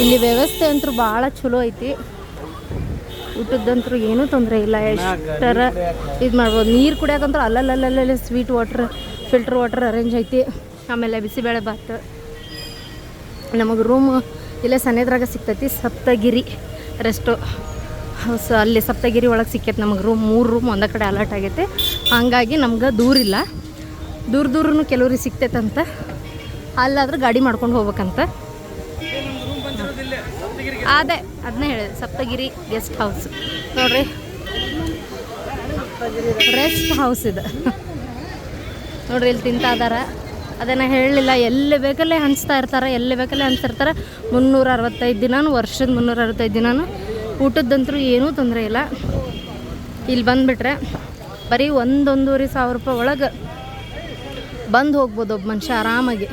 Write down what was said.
ಇಲ್ಲಿ ವ್ಯವಸ್ಥೆ ಅಂತೂ ಭಾಳ ಚಲೋ ಐತಿ. ಊಟದಂತೂ ಏನೂ ತೊಂದರೆ ಇಲ್ಲ. ಎಷ್ಟರ ಇದು ಮಾಡ್ಬೋದು. ನೀರು ಕುಡಿಯೋಕಂತೂ ಅಲ್ಲಲ್ಲಲ್ಲಲ್ಲೇ sweet water filter water arrange ಐತಿ. ಆಮೇಲೆ ಬಿಸಿಬೇಳೆ ಭಾತ್. ನಮಗೆ ರೂಮ್ ಇಲ್ಲೇ ಸನೇದ್ರಾಗ ಸಿಗ್ತೈತಿ. ಸಪ್ತಗಿರಿ ರೆಸ್ಟು ಸೊ, ಅಲ್ಲಿ ಸಪ್ತಗಿರಿ ಒಳಗೆ ಸಿಕ್ಕೈತೆ ನಮಗೆ ರೂಮ್ ಮೂರು ರೂಮ್ ಒಂದೇ ಕಡೆ ಅಲರ್ಟ್ ಆಗೈತೆ. ಹಾಗಾಗಿ ನಮ್ಗೆ ದೂರ ಇಲ್ಲ. ದೂರ ದೂರನು ಕೆಲವ್ರಿಗೆ ಸಿಗ್ತೈತಂತ. ಅಲ್ಲಾದ್ರೆ ಗಾಡಿ ಮಾಡ್ಕೊಂಡು ಹೋಗ್ಬೇಕಂತ. ಅದೇ ಅದನ್ನೇ ಹೇಳಿದೆ, ಸಪ್ತಗಿರಿ ಗೆಸ್ಟ್ ಹೌಸ್ ನೋಡ್ರಿ. ರೆಸ್ಟ್ ಹೌಸ್ ಇದು. ನೋಡ್ರಿ, ಇಲ್ಲಿ ತಿಂತಾ ಇದಾರ. ಅದನ್ನು ಹೇಳಲಿಲ್ಲ, ಎಲ್ಲಿ ಬೇಕಲ್ಲೇ ಹಂಚ್ತಾ ಇರ್ತಾರೆ, ಎಲ್ಲಿ ಬೇಕಲ್ಲೇ ಹಂಚ್ತಿರ್ತಾರೆ. ಮುನ್ನೂರ ಅರವತ್ತೈದು ದಿನಾನು, ವರ್ಷದ ಮುನ್ನೂರ ಅರವತ್ತೈದು ದಿನಾನು ಊಟದಂತೂ ಏನೂ ತೊಂದರೆ ಇಲ್ಲ. ಇಲ್ಲಿ ಬಂದುಬಿಟ್ರೆ, ಬರೀ ಒಂದೊಂದೂವರೆ ಸಾವಿರ ರೂಪಾಯಿ ಒಳಗೆ ಬಂದು ಹೋಗ್ಬೋದು ಒಬ್ಬ ಮನುಷ್ಯ ಆರಾಮಾಗಿ.